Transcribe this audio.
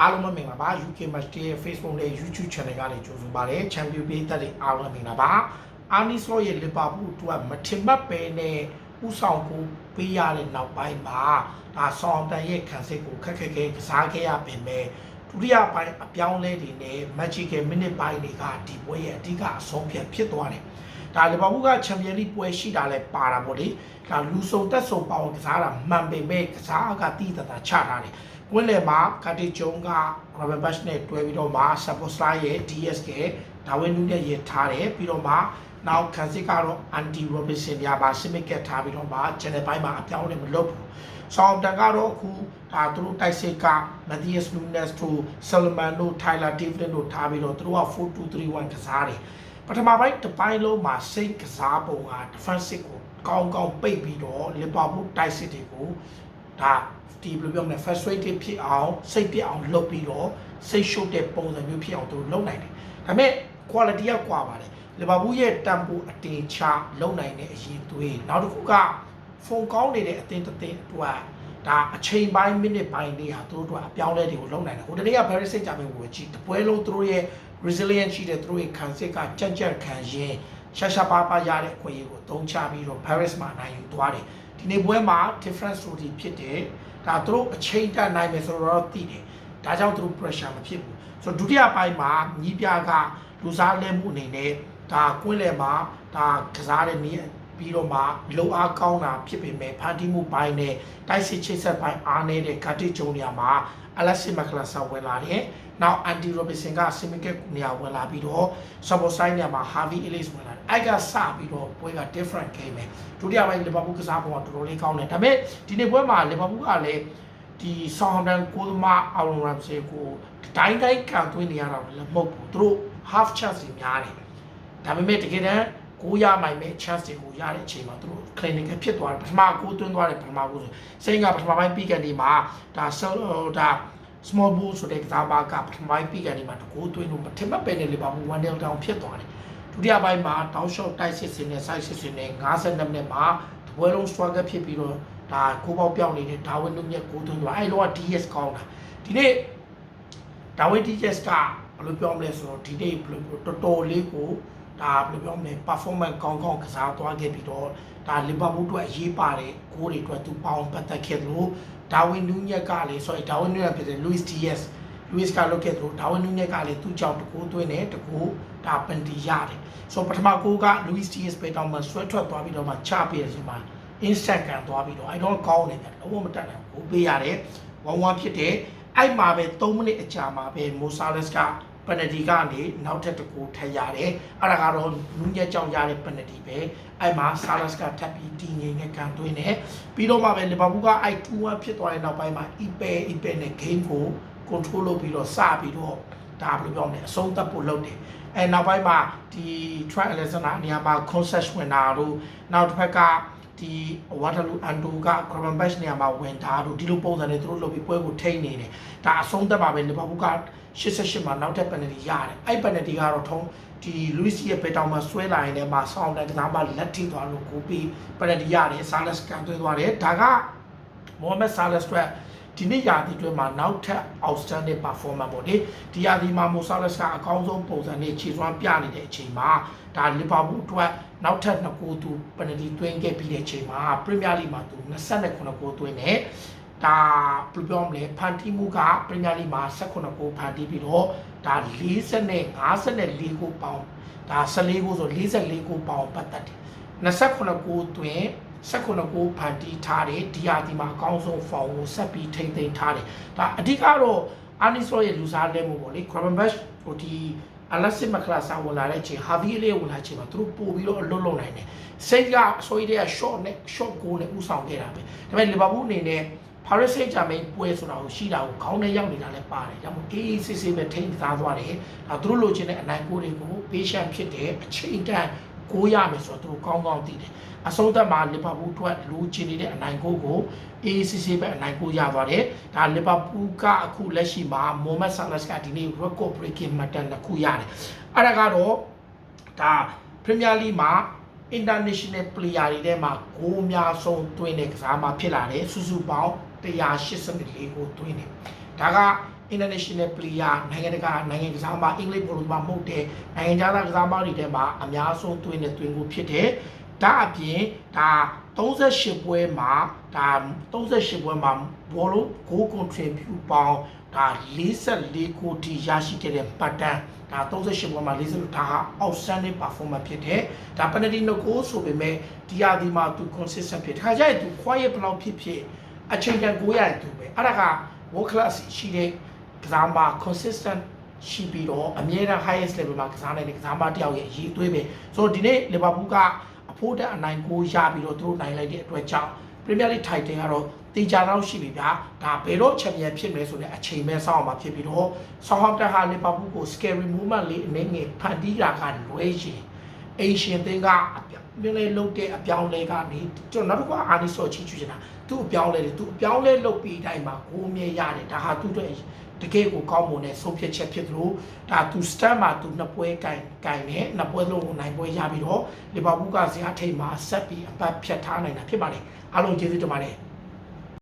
အားလုံးပဲမင်္ဂလာပါ UK Match Day ရဲ့ Facebook နဲ့ YouTube Channel ကနေကြိုဆိုပါရစေ။ Champion ပေးသက်တွေအားလုံးမင်္ဂလာပါ။ Arnie Slot ရဲ့ Liverpool အတွက်မထင်မှတ်ပဲနဲ့ဥဆောင်ကိုပေးရတဲ့နောက်ပိုင်းမှာဒါဆောင်းတန်ရဲ့ခံစစ်ကိုခက်ခက်ခဲကစားခဲ့ရပင်မဲ့ဒုတိယပိုင်းအပြောင်းလဲတွေနဲ့ Magical Minute ပိုင်းတွေကဒီပွဲရဲ့အဓိကအဆုံးဖြတ်ဖြစ်သွားတယ်။ ဒါလီဗာပူးကချန်ပီယံလိပွဲရှိတာလဲပါတာပေါ့လေဒါလူဆုံတက်ဆုံပေါင်းကစားတာမှန်ပေမဲ့ကစားကတိတတာချထားတယ်ကွင်းလယ်မှာကတိကျုံကရဘတ်ဘတ်နဲ့တွဲပြီးတော့မှဆပ်ပိုစလာရဲ့ DS ကဒါဝင်းနူးနဲ့ရထားတယ်ပြီးတော့မှနောက်ခန်းစစ်ကတော့အန်တီရိုဘင်ဆန်ညာပါစစ်မစ်ကက်ထားပြီးတော့မှ channel ပိုင်းမှာအပြောင်းအလဲမလုပ်ဘူးဆောင်တန်ကတော့အခုဒါသူတို့တိုက်စစ်ကမက်သီယက်စ်နူနက်စ်တို့ဆယ်လမန်တို့ထိုင်လာဒေးဗစ်တို့ထားပြီးတော့သူတို့က4-2-3-1ကစားတယ် ပထမပိုင်းတစ်ပိုင်းလုံးမှာစိတ်ကစားပုံက defensive ကိုကောင်းကောင်းပိတ်ပြီးတော့ Liverpool တိုက်စစ်တွေကိုဒါဒီဘယ်လိုပြောမလဲ frustrated ဖြစ်အောင်စိတ်ပြတ်အောင်လုပ်ပြီးတော့စိတ်ရှုပ်တဲ့ပုံစံမျိုးဖြစ်အောင်သူတို့လုပ်နိုင်တယ်။ဒါပေမဲ့ quality ကကွာပါတယ်။ Liverpool ရဲ့ tempo အတင်ချလုပ်နိုင်တဲ့အရေးသွေးနောက်တစ်ခုကဖုန်ကောင်းနေတဲ့အသင်းတစ်သင်းအတွက်ဒါအချိန်ပိုင်း minute ပိုင်းတွေဟာသူတို့အတွက်အပြောင်းလဲတွေကိုလုပ်နိုင်တယ်။ဟိုတနေ့က Paris Saint-Germain ကိုကြည့်တပွဲလုံးသူတို့ရဲ့ resilient ရှိတဲ့သူတို့ရဲ့ခံစစ်ကကြက်ကြက်ခံရင်ရှာရှာပါပါရတဲ့အခွင့်အရေးကိုသုံးချပြီးတော့ Paris မှာနိုင်ယူသွားတယ်ဒီနေ့ပွဲမှာ difference ဆိုဒီဖြစ်တယ်ဒါသူတို့အချိန်တန်နိုင်မယ်ဆိုတော့သိတယ်ဒါကြောင့်သူတို့ pressure မဖြစ်ဘူးဆိုတော့ဒုတိယပိုင်းမှာညီးပြကလူစားလဲမှုအနေနဲ့ဒါကွင်းလယ်မှာဒါကစားတဲ့နည်း ပြီးတော့မှလုံအားကောင်းတာဖြစ်ပေမဲ့ဖန်တီးမှုပိုင်းနဲ့တိုက်စစ်ချိတ်ဆက်ပိုင်းအားနေတဲ့ဂတ်တိဂျုံနေရာမှာအလက်စစ်မကလဆာဝင်လာတယ်။နောက်အန်တီရိုဘီဆင်ကဆီမီကက်နေရာဝင်လာပြီးတော့ဆပ်ပေါ်ဆိုင်နေရာမှာဟာဗီအီလစ်ဝင်လာတယ်။အဲ့ကစပြီးတော့ပွဲက different game ပဲ။ဒုတိယပိုင်းလီဗာပူးကစားပုံကတော်တော်လေးကောင်းတယ်။ဒါပေမဲ့ဒီနေ့ပွဲမှာလီဗာပူးကလည်းဒီဆောင်းဟမ်ဒန်ကိုသမားအော်လုံရမ်ဆေကိုတိုင်းတိုင်းကန်သွင်းနေရတာလည်းမဟုတ်ဘူး။သူတို့ half chance တွေများတယ်။ဒါပေမဲ့တကယ်တမ်း ကိုရမိုင်မဲ့ chance တွေကိုရတဲ့အချိန်မှာသူတို့ clinical ဖြစ်သွားတယ်ပထမကိုသွင်းသွားတယ်ပထမကိုဆိုစိန်ကပထမပိုင်းပြီးကန်ဒီမှာဒါဆောဒါ small ball ဆိုတဲ့ကစားပါကပထမပိုင်းပြီးကန်ဒီမှာတကူသွင်းလို့မထင်မှတ်ပဲနေလေပါဘူး1 0 down ဖြစ်သွားတယ်ဒုတိယပိုင်းမှာတောင်းလျှော့တိုက်စစ်စင်နဲ့ side စစ်စင်နဲ့52မိနစ်မှာတပွဲလုံး struggle ဖြစ်ပြီးတော့ဒါကိုပေါက်ပြောင်းနေတဲ့ဒါဝင်နုမြက်ကိုသွင်းသွားအဲ့လောက DS ကောင်းတာဒီနေ့ဒါဝင် DS ကဘယ်လိုပြောမလဲဆိုတော့ဒီနေ့ဘယ်လိုတော်တော်လေးကို ဒါဘယ်လိုပြောမလဲ performance ကောင်းကောင်းကစားသွားခဲ့ပြီးတော့ဒါလီဗာပူးအတွက်အရေးပါတဲ့ဂိုးတွေအတွက်သူပေါအောင်ပတ်သက်ခဲ့သလိုဒါဝင်နူးညက်ကလည်း sorry ဒါဝင်နူးညက်ဖြစ်တဲ့ Luis Diaz Luis ကလုတ်ခဲ့သလိုဒါဝင်နူးညက်ကလည်းသူ့ကြောင့်တကူသွင်းတယ်တကူဒါပန်တီရတယ်ဆိုပထမကိုက Luis Diaz ပဲတောင်းမှဆွဲထွက်သွားပြီးတော့မှချပေးရစီမှာ instant ကန်သွားပြီးတော့အဲ့တော့ကောင်းတယ်ဗျလုံးဝမတက်နိုင်ဘူးပေးရတယ်1-1ဖြစ်တယ်အဲ့မှာပဲ3မိနစ်အကြာမှာပဲ Mosales က ပနတီကနေနောက်ထပ်တစ်ခုထပ်ရတယ်အဲ့ဒါကတော့လူညက်ကြောင့်ရတဲ့ပနတီပဲအဲ့မှာဆာလတ်ကထပ်ပြီးတည်ငြိမ်နဲ့ကန်သွင်းတယ်ပြီးတော့မှပဲလီဗာပူးကအဲ့2-1ဖြစ်သွားတဲ့နောက်ပိုင်းမှာ Ipe Ipe နဲ့ game ကို control လုပ်ပြီးတော့စပြီးတော့ဒါဘယ်လိုပြောမလဲအဆုံးသတ်ဖို့လုပ်တယ်အဲနောက်ပိုင်းမှာဒီ Trent Alexander နေရာမှာ concession ဝင်တာတို့နောက်တစ်ဖက်က ဒီ Waterloo Ando က Gravenberch နေရာမှာဝင်တာတို့ဒီလိုပုံစံနဲ့သူတို့လုပ်ပြီးပွဲကိုထိန်းနေတယ်ဒါအဆုံးသတ်ပါပဲလီဗာပူးက88မှာနောက်ထပ် penalty ရတယ်အဲ့ penalty ကတော့ထုံးဒီ Luis ရဲ့ပေတောင်မှာဆွဲလာရင်လည်းမဆောင်းတဲ့ကစားမလက်ထိသွားလို့ကိုပြီး penalty ရတယ် Salas ကန်သွင်းသွားတယ်ဒါကမိုဟာမက်ဆာလက်စ်အတွက် ဒီနေ့ရာသီအတွင်းမှာနောက်ထပ် outstanding performance ပေါ့လေဒီရာသီမှာမိုဆာလက်စ်ကအကောင်းဆုံးပုံစံနဲ့ခြေစွမ်းပြနေတဲ့အချိန်မှာဒါလီဗာပူးအတွက်နောက်ထပ်နှစ်ကိုသူပနတီသွင်းခဲ့ပြီးတဲ့အချိန်မှာပရီးမီယာလိမှာသူ29ကိုသွင်းတယ်ဒါဘယ်လိုပြောမလဲဖန်တီမှုကပရီးမီယာလိမှာ18ကိုဖန်တီးပြီးတော့ဒါ40နဲ့54ကိုပေါင်းဒါ14ကိုဆို44ကိုပေါင်းပတ်သက်တယ်29ကိုသွင်း 16ကိုဖန်တီးထားတယ်ဒီဟာဒီမှာအကောင်းဆုံးဖောင်ကိုဆက်ပြီးထိမ့်သိမ်းထားတယ်ဒါအဓိကတော့အာနီဆိုရဲ့လူစားလဲမှုပေါ့လေ Gravenberch ဟိုဒီအလက်စစ်မကလာစာဝင်လာတဲ့အချိန်ဟာဗီလေးဝင်လာချိန်မှာသူတို့ပို့ပြီးတော့အလွတ်လုံနိုင်တယ်စိတ်ကအစိုးရတဲ့ short နဲ့ short goal နဲ့ဥဆောင်ခဲ့တာပဲဒါပေမဲ့လီဗာပူးအနေနဲ့ Paris Saint-Germain ပွဲဆိုတာကိုရှိတာကိုခေါင်းထဲရောက်နေတာလည်းပါတယ်။ဒါမှမဟုတ် AACC ပဲထိန်းသားသွားတယ်။ဒါသူတို့လိုချင်တဲ့အနိုင်ကိုတွေကို patient ဖြစ်တဲ့အချိန်တန် ကိုရမယ်ဆိုတော့သူတို့ကောင်းကောင်းသိတယ်။အဆုံးသတ်မှာလီဗာပူးအတွက်လူချင်နေတဲ့အနိုင်ကိုကို AACC ပဲအနိုင်ကိုရသွားတယ်။ဒါလီဗာပူးကအခုလက်ရှိမှာ Mohamed Salah ကဒီနေ့ record breaking မှတ်တမ်းတစ်ခုရတယ်။အဲ့ဒါကတော့ဒါ Premier League မှာ international player တွေထဲမှာဂိုးအများဆုံးသွင်းတဲ့ကစားမဖြစ်လာတယ်စုစုပေါင်း184ကိုသွင်းတယ်ဒါက international player နိုင်ငံတကာနိုင်ငံကစားမအင်္ဂလိပ်ဘောလုံးမှာမဟုတ်တဲ့နိုင်ငံခြားသားကစားမတွေထဲမှာအများဆုံးသွင်းတဲ့သွင်းကိုဖြစ်တယ်ဒါအပြင်ဒါ38ပွဲမှာဒါ38ပွဲမှာဘောလုံး goal contribute ပေါင်းဒါ44ကိုထိရရှိခဲ့တဲ့ပတ်တန်းဒါ38ပွဲမှာ40ဒါဟာ outstanding performance ဖြစ်တယ်ဒါ penalty no goal ဆိုပေမဲ့ဒီရာဒီမှာသူ consistent ဖြစ်တယ်ခါကျရင်သူ quiet ဘယ်လောက်ဖြစ်ဖြစ်အချိန်တန်ကိုရတယ်သူပဲအဲ့ဒါက world class ရှိတဲ့ ကစားမ consistent ရှိပြီးတော့အမြဲတမ်း highest level မှာကစားနိုင်တဲ့ကစားမတစ်ယောက်ရဲ့အရေးအသွေးပဲဆိုတော့ဒီနေ့လီဗာပူးကအဖို့တက်အနိုင်ကိုရပြီးတော့သူတို့နိုင်လိုက်တဲ့အတွက်ကြောင့် Premier League title ကတော့တေချာတော့ရှိပြီဗျာဒါဘယ်တော့ချန်ပီယံဖြစ်မယ်ဆိုတဲ့အချိန်ပဲစောင့်အောင်မှာဖြစ်ပြီးတော့ Southampton ဟာလီဗာပူးကို scary moment လေးအနေငယ်ဖန်တီးတာကလွဲရင် အိရှင်သင်းကအပြောင်းလဲလုပ်တဲ့အပြောင်းလဲကနေကျွန်တော်နောက်တစ်ခါအာနီဆော့ချီချူချင်တာသူ့အပြောင်းလဲတယ်သူအပြောင်းလဲလုပ်ပြီးတိုင်းမှာကိုယ်မြဲရတယ်ဒါဟာသူ့အတွက်တကယ်ကိုကောင်းမွန်တဲ့ဆုံးဖြတ်ချက်ဖြစ်သလိုဒါသူ stand မှာသူနှစ်ပွဲကင်ကင်နဲ့နှစ်ပွဲလုံးကိုနိုင်ပွဲရပြီးတော့လီဗာပူးကဇာတ်ထိပ်မှာဆက်ပြီးအပတ်ဖြတ်ထားနိုင်တာဖြစ်ပါတယ်အားလုံးကျေးဇူးတင်ပါတယ်